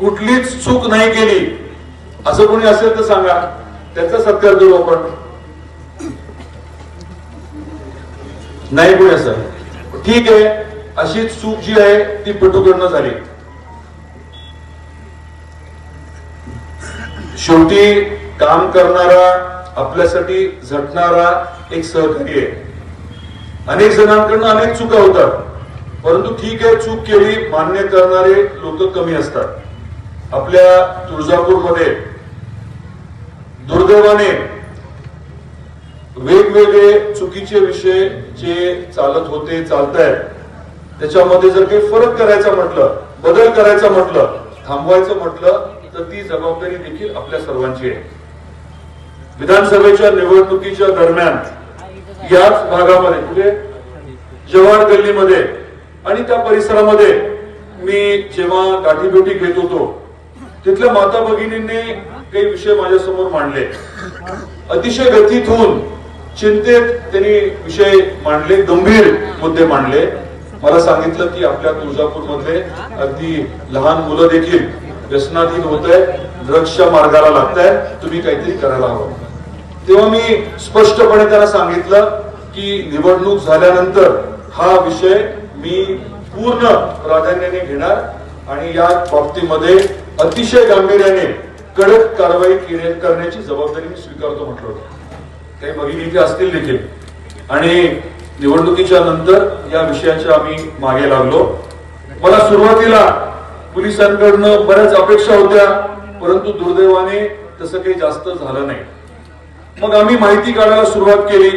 कुठलीच चूक नाही केली. असं कोणी असेल तर सांगा. त्याचा सत्कार करू आपण. नाही कोणी असं. ठीक आहे. अशी चूक जी आहे ती पटूकडनं झाली. शेवटी काम करणारा आपल्यासाठी झटणारा एक सहकारी आहे. अनेक जणांकडनं अनेक चुका होतात. परंतु ठीक आहे चूक केली मान्य करणारे लोक कमी असतात. आपल्या तुळजापूरमध्ये दुर्दैवाने वेगवेगळे चुकीचे विषय जे चालत होते चालत आहेत त्याच्यामध्ये जर काही फरक करायचा म्हटलं बदल करायचा म्हटलं थांबवायचं म्हटलं तर ती जबाबदारी देखील आपल्या सर्वांची आहे. विधानसभेच्या निवडणुकीच्या दरम्यान याच भागामध्ये म्हणजे जवान गल्लीमध्ये आणि त्या परिसरामध्ये मी जेव्हा गाठीभेटी घेत होतो तिथल्या माता भगिनींनी काही विषय माझ्यासमोर मांडले. अतिशय व्यथित होऊन चिंतेत त्यांनी विषय मांडले गंभीर मुद्दे मांडले. मला सांगितलं की आपल्या तुळजापूर मधले अगदी लहान मुलं देखील व्यसनाधीन होत आहेत ड्रग्सच्या मार्गाला लागताय तुम्ही काहीतरी करायला हवं. तेव्हा मी स्पष्टपणे त्यांना सांगितलं की निवडणूक झाल्यानंतर हा विषय मी पूर्ण प्राधान्याने घेणार आणि या बाबतीमध्ये अतिशय गांभीर्याने कडक कारवाई करण्याची जबाबदारी मी स्वीकारतो म्हटलं होतं. काही भगिनी इथे असतील देखील. आणि निवडणुकीच्या नंतर या विषयाच्या आम्ही मागे लागलो. मला सुरुवातीला पोलिसांकडनं बऱ्याच अपेक्षा होत्या परंतु दुर्दैवाने तसं काही जास्त झालं नाही. मग आम्ही माहिती काढायला सुरुवात केली.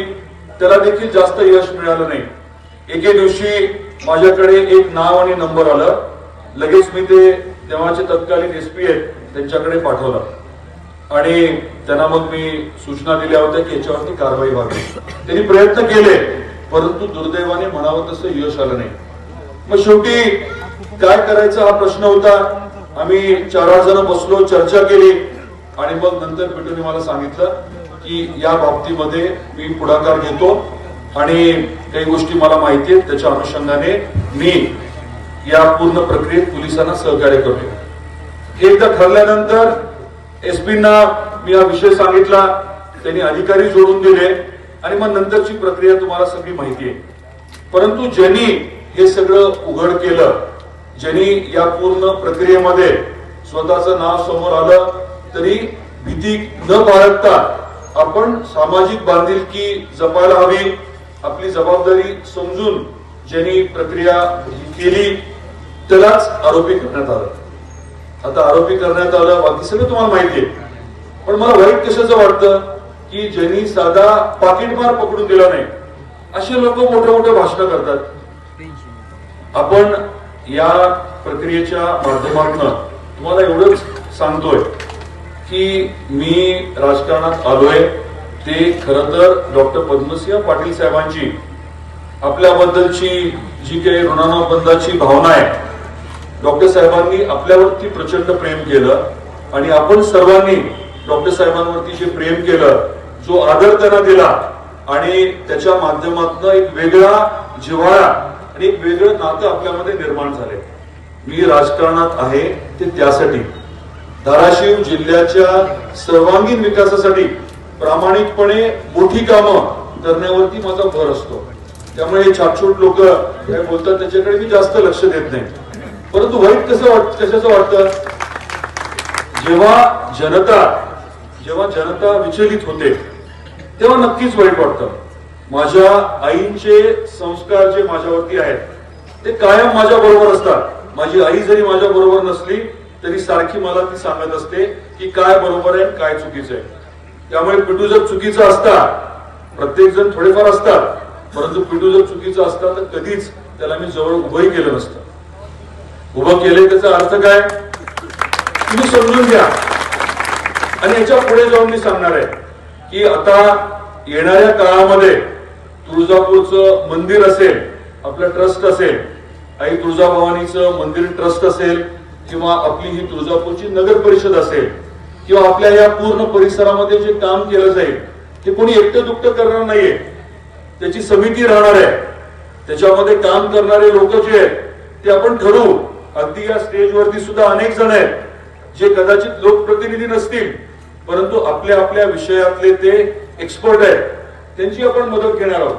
त्याला देखील जास्त यश मिळालं नाही. एके दिवशी माझ्याकडे एक नाव आणि नंबर आलं. लगेच मी ते तेव्हाचे तत्कालीन एसपी आहेत त्यांच्याकडे पाठवलं. आणि त्यांना मग मी सूचना दिल्या होत्या की याच्यावरती कारवाई व्हावी. त्यांनी प्रयत्न केले परंतु दुर्दैवाने म्हणावं तसं यश आलं नाही. मग शेवटी काय करायचा हा प्रश्न होता? आम्ही चार आठ जण बसलो चर्चा केली आणि मग नंतर पिटूने मला सांगितलं की या बाबतीमध्ये मी पुढाकार घेतो आणि काही गोष्टी मला माहिती आहेत त्याच्या अनुषंगाने मी या पूर्ण प्रक्रियेत पोलिसांना सहकार्य करतो हे एकदा ठरल्यानंतर एसपींना मी हा विषय सांगितला त्यांनी अधिकारी जोडून दिले आणि मग नंतरची प्रक्रिया तुम्हाला सगळी माहिती आहे. परंतु ज्यांनी हे सगळं उघड केलं ज्यांनी या पूर्ण प्रक्रियेमध्ये स्वतःचं नाव समोर आलं तरी भीती न बाळगता आपण सामाजिक बांधिलकी जपायला हवी आपली जबाबदारी समजून ज्यांनी प्रक्रिया केली त्यालाच आरोपी करण्यात आलं. आता आरोपी करण्यात आलं बाकी सगळं तुम्हाला माहिती आहे. पण मला वाईट कशाचं वाटतं? की ज्यांनी साधा पाकिटमार पकडून दिला नाही असे लोक मोठे मोठे भाषण करतात. आपण या प्रक्रियेच्या माध्यमातून तुम्हाला एवढंच सांगतोय की मी राजकारणात आलोय. ते खर तर डॉक्टर पद्मसिंह पाटील साहेबांची आपल्याबद्दलची जी काही ऋणानुबंधाची भावना आहे डॉक्टर साहेबांनी आपल्यावरती प्रचंड प्रेम केलं आणि आपण सर्वांनी डॉक्टर साहेबांवरती जे प्रेम केलं जो आदर त्यांना दिला आणि त्याच्या माध्यमातून एक वेगळा जिव्हाळा आणि एक वेगळं नातं आपल्यामध्ये निर्माण झाले मी राजकारणात आहे ते त्यासाठी. धाराशिव जिल्ह्याच्या सर्वांगीण विकासासाठी प्रामाणिकपणे मोठी कामं करण्यावरती माझा भर असतो. त्यामुळे हे छाटछूट लोक काय बोलतात त्याच्याकडे मी जास्त लक्ष देत नाही. परंतु वाईट कसं वाट कशाचं वाटतं? जेव्हा जनता जेव्हा जनता विचलित होते तेव्हा नक्कीच वाईट वाटतं. माझ्या आईंचे संस्कार जे माझ्यावरती आहेत ते कायम माझ्या बरोबर असतात. माझी आई जरी माझ्या बरोबर नसली तरी सारखी मला ती सांगत असते की काय बरोबर आहे काय चुकीचं आहे. त्यामुळे पिटू जर चुकीचं असता प्रत्येक जण थोडेफार असतात. परंतु पिटू जर चुकीचं असता तर कधीच त्याला मी जवळ उभंही केलं नसतं. उभं केले त्याचा अर्थ काय? तुम्ही समजून घ्या. आणि याच्यापुढे जाऊन मी सांगणार आहे की आता येणाऱ्या काळामध्ये तुळजापूरचं मंदिर असेल आपलं ट्रस्ट असेल आई तुळजाभवानीचं मंदिर ट्रस्ट असेल किंवा आपली ही तुळजापूरची नगर परिषद असेल किंवा आपल्या या पूर्ण परिसरामध्ये जे काम केलं जाईल ते कोणी एकटं दुकटं करणार नाहीये. त्याची समिती राहणार आहे. त्याच्यामध्ये काम करणारे लोक जे आहेत ते आपण ठरवू. अगदी या स्टेजवरती सुद्धा अनेक जण आहेत जे कदाचित लोकप्रतिनिधी नसतील परंतु आपल्या आपल्या विषयातले ते एक्सपर्ट आहेत. त्यांची आपण मदत घेणार आहोत.